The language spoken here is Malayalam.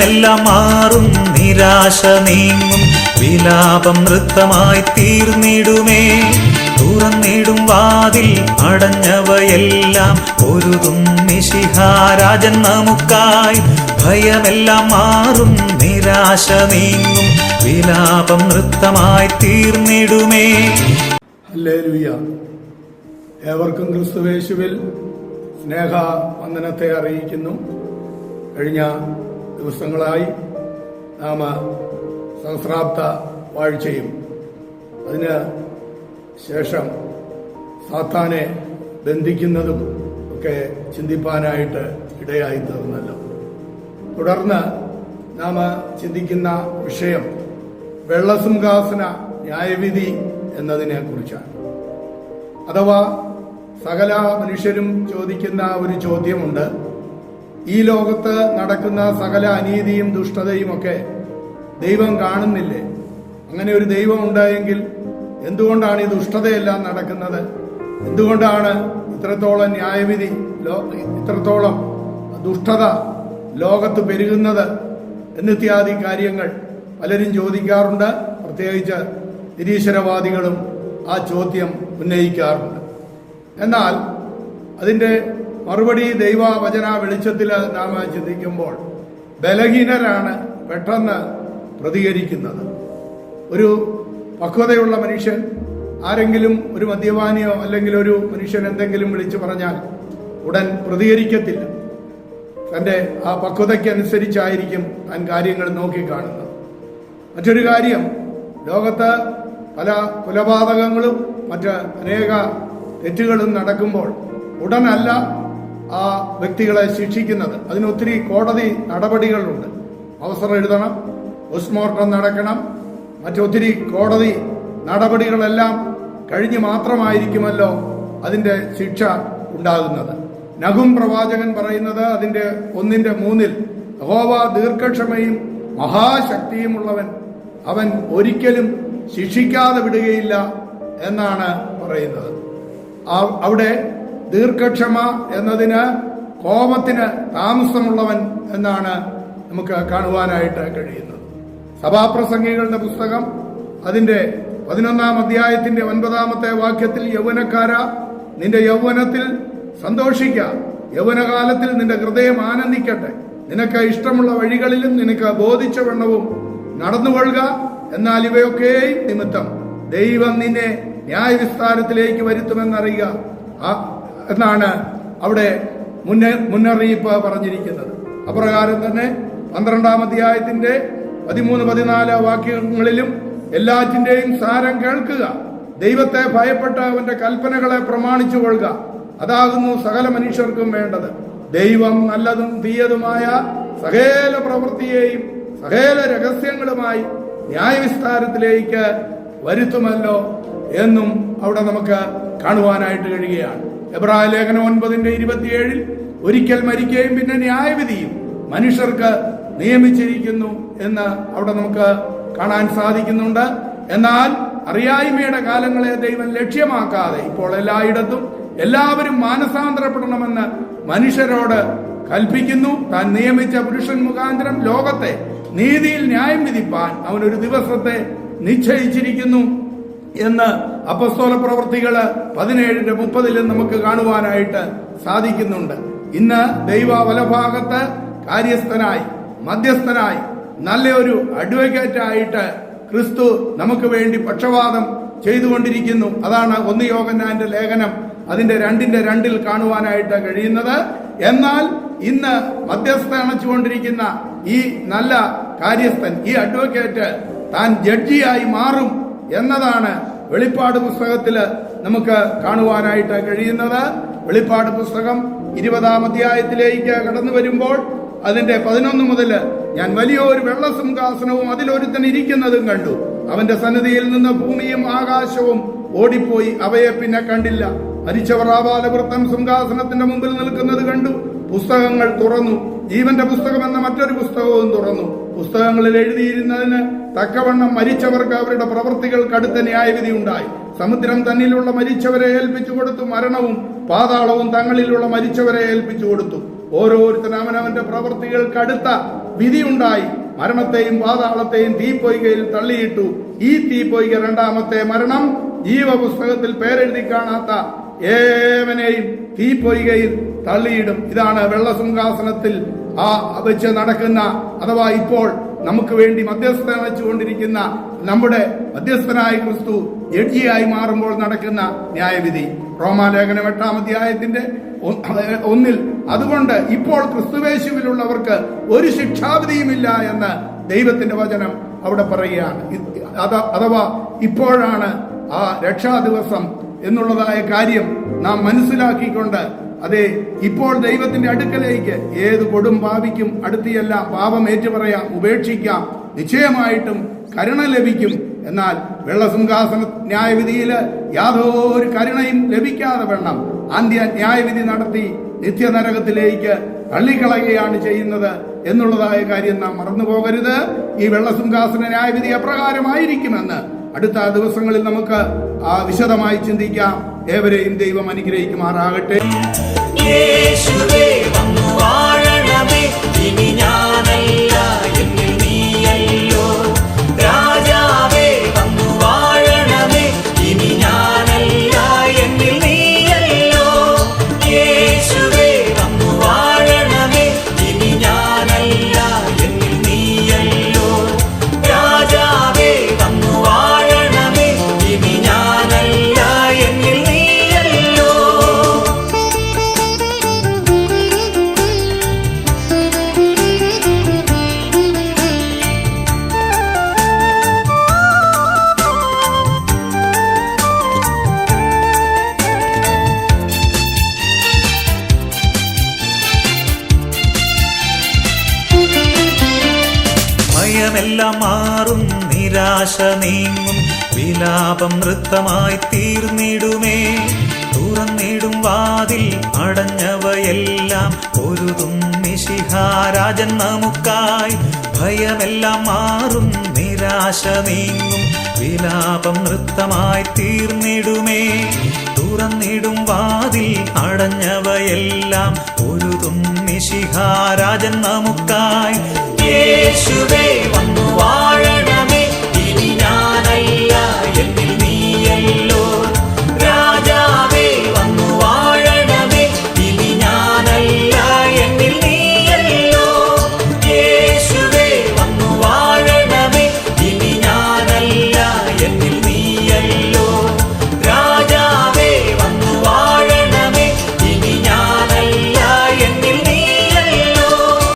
ഭയമെല്ലാം മാറും. നിരാശ നീങ്ങും. വിലാപം നൃത്തമായി തീർന്നിടുമേ. തുറന്നിടും വാതിൽ അടഞ്ഞവയെല്ലാം. ഒരു തുമ്മിശിഹാരാജൻ നമുക്കായി. ഭയമെല്ലാം മാറും. നിരാശ നീങ്ങും. വിലാപം നൃത്തമായി തീർന്നിടുമേ. ഏവർക്കും ക്രിസ്തുവേശുവിൽ സ്നേഹ വന്ദനത്തെ അറിയിക്കുന്നു. കഴിഞ്ഞ ദിവസങ്ങളായി നാം സഹസ്രാബ്ദ വാഴ്ചയും. അതിന് ശേഷം സാത്താനെ ബന്ധിക്കുന്നതും ഒക്കെ ചിന്തിപ്പാനായിട്ട് ഇടയായി തീർന്നല്ലോ. തുടർന്ന് നാം ചിന്തിക്കുന്ന വിഷയം വെള്ളസിംഹാസന ന്യായവിധി എന്നതിനെ കുറിച്ചാണ് അഥവാ സകല മനുഷ്യരും ചോദിക്കുന്ന ഒരു ചോദ്യമുണ്ട്. ഈ ലോകത്ത് നടക്കുന്ന സകല അനീതിയും ദുഷ്ടതയും ഒക്കെ ദൈവം കാണുന്നില്ലേ? അങ്ങനെ ഒരു ദൈവം ഉണ്ടായെങ്കിൽ എന്തുകൊണ്ടാണ് ഈ ദുഷ്ടതയെല്ലാം നടക്കുന്നത്? എന്തുകൊണ്ടാണ് ഇത്രത്തോളം ന്യായവിധി ഇത്രത്തോളം ദുഷ്ടത ലോകത്ത് പെരുകുന്നത് എന്നിത്യാദി കാര്യങ്ങൾ പലരും ചോദിക്കാറുണ്ട്. പ്രത്യേകിച്ച് നിരീശ്വരവാദികളും ആ ചോദ്യം ഉന്നയിക്കാറുണ്ട്. എന്നാൽ അതിന്റെ മറുപടി ദൈവവചന വെളിച്ചത്തിൽ നാം ചിന്തിക്കുമ്പോൾ ബലഹീനരാണ് പെട്ടെന്ന് പ്രതികരിക്കുന്നത്. ഒരു പക്വതയുള്ള മനുഷ്യൻ ആരെങ്കിലും ഒരു മദ്യപാനിയോ അല്ലെങ്കിൽ ഒരു മനുഷ്യൻ എന്തെങ്കിലും വിളിച്ചു പറഞ്ഞാൽ ഉടൻ പ്രതികരിക്കത്തില്ല. തന്റെ ആ പക്വതയ്ക്കനുസരിച്ചായിരിക്കും താൻ കാര്യങ്ങൾ നോക്കിക്കാണുന്നത്. മറ്റൊരു കാര്യം ലോകത്ത് പല കൊലപാതകങ്ങളും മറ്റ് അനേക തെറ്റുകളും നടക്കുമ്പോൾ ഉടനല്ല ആ വ്യക്തികളെ ശിക്ഷിക്കുന്നത്. അതിനൊത്തിരി കോടതി നടപടികളുണ്ട്. അവസരം എഴുതണം പോസ്റ്റ്മോർട്ടം നടക്കണം. മറ്റൊത്തിരി കോടതി നടപടികളെല്ലാം കഴിഞ്ഞ് മാത്രമായിരിക്കുമല്ലോ അതിന്റെ ശിക്ഷ ഉണ്ടാകുന്നത്. നഗും പ്രവാചകൻ പറയുന്നത് അതിന്റെ ഒന്നിന്റെ മൂന്നിൽ ഹോവ ദീർഘക്ഷമയും മഹാശക്തിയുമുള്ളവൻ. അവൻ ഒരിക്കലും ശിക്ഷിക്കാതെ വിടുകയില്ല എന്നാണ് പറയുന്നത്. അവിടെ ദീർഘക്ഷമ എന്നതിന് കോപത്തിന് താമസമുള്ളവൻ എന്നാണ് നമുക്ക് കാണുവാനായിട്ട് കഴിയുന്നത്. സഭാപ്രസംഗികളുടെ പുസ്തകം അതിന്റെ പതിനൊന്നാം അധ്യായത്തിന്റെ ഒൻപതാമത്തെ വാക്യത്തിൽ യൗവനക്കാര നിന്റെ യൗവനത്തിൽ സന്തോഷിക്ക യൗവനകാലത്തിൽ നിന്റെ ഹൃദയം ആനന്ദിക്കട്ടെ. നിനക്ക് ഇഷ്ടമുള്ള വഴികളിലും നിനക്ക് ബോധിച്ച വണ്ണവും നടന്നുകൊള്ളുക എന്നാൽ ഇവയൊക്കെയും നിമിത്തം ദൈവം നിന്നെ ന്യായവിസ്താരത്തിലേക്ക് വരുത്തുമെന്നറിയുക. ആ- എന്നാണ് അവിടെ മുന്നേ മുന്നറിയിപ്പ് പറഞ്ഞിരിക്കുന്നത്. അപ്രകാരം തന്നെ പന്ത്രണ്ടാം അധ്യായത്തിന്റെ പതിമൂന്ന് പതിനാല് വാക്യങ്ങളിലും എല്ലാറ്റിന്റെയും സാരം കേൾക്കുക. ദൈവത്തെ ഭയപ്പെട്ട് അവന്റെ കൽപ്പനകളെ പ്രമാണിച്ചു കൊള്ളുക. അതാകുന്നു സകല മനുഷ്യർക്കും വേണ്ടത്. ദൈവം നല്ലതും തീയതുമായ സകല പ്രവൃത്തിയെയും സകല രഹസ്യങ്ങളുമായി ന്യായവിസ്താരത്തിലേക്ക് വരുത്തുമല്ലോ എന്നും അവിടെ നമുക്ക് കാണുവാനായിട്ട് കഴിയുകയാണ്. എബ്രായ ലേഖനം ഒൻപതിന്റെ ഇരുപത്തിയേഴിൽ ഒരിക്കൽ മരിക്കുകയും പിന്നെ ന്യായവിധിയും മനുഷ്യർക്ക് നിയമിച്ചിരിക്കുന്നു എന്ന് അവിടെ നമുക്ക് കാണാൻ സാധിക്കുന്നുണ്ട്. എന്നാൽ അറിയായ്മയുടെ കാലങ്ങളെ ദൈവം ലക്ഷ്യമാക്കാതെ ഇപ്പോൾ എല്ലായിടത്തും എല്ലാവരും മാനസാന്തരപ്പെടണമെന്ന് മനുഷ്യരോട് കൽപ്പിക്കുന്നു. താൻ നിയമിച്ച പുരുഷൻ മുഖാന്തരം ലോകത്തെ നീതിയിൽ ന്യായം വിധിപ്പാൻ അവൻ ഒരു ദിവസത്തെ നിശ്ചയിച്ചിരിക്കുന്നു എന്ന് അപ്പസ്തോല പ്രവർത്തികൾ പതിനേഴിന്റെ മുപ്പതിലും നമുക്ക് കാണുവാനായിട്ട് സാധിക്കുന്നുണ്ട്. ഇന്ന് ദൈവ വലഭാഗത്ത് കാര്യസ്ഥനായി മധ്യസ്ഥനായി നല്ലൊരു അഡ്വക്കേറ്റ് ആയിട്ട് ക്രിസ്തു നമുക്ക് വേണ്ടി പക്ഷപാതം ചെയ്തുകൊണ്ടിരിക്കുന്നു. അതാണ് ഒന്ന് യോഗന്നാന്റെ ലേഖനം അതിന്റെ രണ്ടിന്റെ രണ്ടിൽ കാണുവാനായിട്ട് കഴിയുന്നത്. എന്നാൽ ഇന്ന് മധ്യസ്ഥ അണച്ചുകൊണ്ടിരിക്കുന്ന ഈ നല്ല കാര്യസ്ഥൻ ഈ അഡ്വക്കേറ്റ് താൻ ജഡ്ജിയായി മാറും എന്നതാണ് വെളിപ്പാട് പുസ്തകത്തിൽ നമുക്ക് കാണുവാനായിട്ട് കഴിയുന്നത് വെളിപ്പാട് പുസ്തകം ഇരുപതാം അധ്യായത്തിലേക്ക് കടന്നു വരുമ്പോൾ അതിന്റെ പതിനൊന്ന് മുതൽ ഞാൻ വലിയൊരു വെള്ളസിംഹാസനവും അതിലൊരുത്തൻ ഇരിക്കുന്നതും കണ്ടു. അവന്റെ സന്നിധിയിൽ നിന്ന് ഭൂമിയും ആകാശവും ഓടിപ്പോയി. അവയെ പിന്നെ കണ്ടില്ല. മരിച്ചവർ ആപാലവൃത്തം സിംഹാസനത്തിന്റെ മുമ്പിൽ നിൽക്കുന്നത് കണ്ടു. പുസ്തകങ്ങൾ തുറന്നു. ജീവന്റെ പുസ്തകം എന്ന മറ്റൊരു പുസ്തകവും തുറന്നു. പുസ്തകങ്ങളിൽ എഴുതിയിരുന്നതിന് തക്കവണ്ണം മരിച്ചവർക്ക് അവരുടെ പ്രവൃത്തികൾക്ക് അടുത്ത ന്യായവിധി ഉണ്ടായി. സമുദ്രം തന്നിലുള്ള മരിച്ചവരെ ഏൽപ്പിച്ചു കൊടുത്തു മരണവും പാതാളവും തങ്ങളിലുള്ള മരിച്ചവരെ ഏൽപ്പിച്ചു കൊടുത്തു. ഓരോരുത്തരും അവനവന്റെ പ്രവൃത്തികൾക്ക് അടുത്ത വിധിയുണ്ടായി മരണത്തെയും പാതാളത്തെയും തീപ്പൊയ്കയിൽ തള്ളിയിട്ടു. ഈ തീപ്പൊയ്ക രണ്ടാമത്തെ മരണം ജീവപുസ്തകത്തിൽ പേരെഴുതി കാണാത്ത ഏവനെയും തീപ്പൊയ്കയിൽ തള്ളിയിടും. ഇതാണ് വെള്ളസിംഹാസനത്തിൽ ആ വെച്ച് നടക്കുന്ന അഥവാ ഇപ്പോൾ നമുക്ക് വേണ്ടി മധ്യസ്ഥ വെച്ചുകൊണ്ടിരിക്കുന്ന നമ്മുടെ മധ്യസ്ഥനായ ക്രിസ്തു ജഡ്ജിയായി മാറുമ്പോൾ നടക്കുന്ന ന്യായവിധി. റോമാലേഖനം എട്ടാം അധ്യായത്തിന്റെ ഒന്നിൽ അതുകൊണ്ട് ഇപ്പോൾ ക്രിസ്തുവേശുവിലുള്ളവർക്ക് ഒരു ശിക്ഷാവിധിയുമില്ല എന്ന് ദൈവത്തിന്റെ വചനം അവിടെ പറയുകയാണ്. അഥവാ ഇപ്പോഴാണ് ആ രക്ഷാ ദിവസം എന്നുള്ളതായ കാര്യം നാം മനസ്സിലാക്കിക്കൊണ്ട് അതെ ഇപ്പോൾ ദൈവത്തിന്റെ അടുക്കലേക്ക് ഏത് കൊടും പാപിക്കും അടുത്തിയല്ല പാപം ഏറ്റുപറയാം ഉപേക്ഷിക്കാം. നിശ്ചയമായിട്ടും കരുണ ലഭിക്കും. എന്നാൽ വെള്ളസിംഹാസന ന്യായവിധിയിൽ യാതൊരു കരുണയും ലഭിക്കാതെ വേണം അന്ത്യ ന്യായവിധി നടത്തി നിത്യനരകത്തിലേക്ക് തള്ളിക്കളയുകയാണ് ചെയ്യുന്നത് എന്നുള്ളതായ കാര്യം നാം മറന്നു പോകരുത് ഈ വെള്ളസിംഹാസന ന്യായവിധി അപ്രകാരമായിരിക്കുമെന്ന് അടുത്ത ദിവസങ്ങളിൽ നമുക്ക് വിശദമായി ചിന്തിക്കാം. ഏവരെയും ദൈവം അനുഗ്രഹിക്കുമാറാകട്ടെ. ഭയമെല്ലാം മാറും നിരാശ നീങ്ങും. വിലാപം നൃത്തമായി തീർന്നിടുമേ. തുറന്നിടും വാതിൽ അടഞ്ഞവയെല്ലാം ഒരുതും നിശിഹാരാജൻ നമുക്കായി ഭയമെല്ലാം മാറും. നിരാശ നീങ്ങും. വിലാപം നൃത്തമായി തീർന്നിടുമേ. തുറന്നിടും വാതിൽ അടഞ്ഞവയെല്ലാം പൊരുതും. നിശിഹാരാജൻ നമുക്കായി. യേശുവേ വന്നു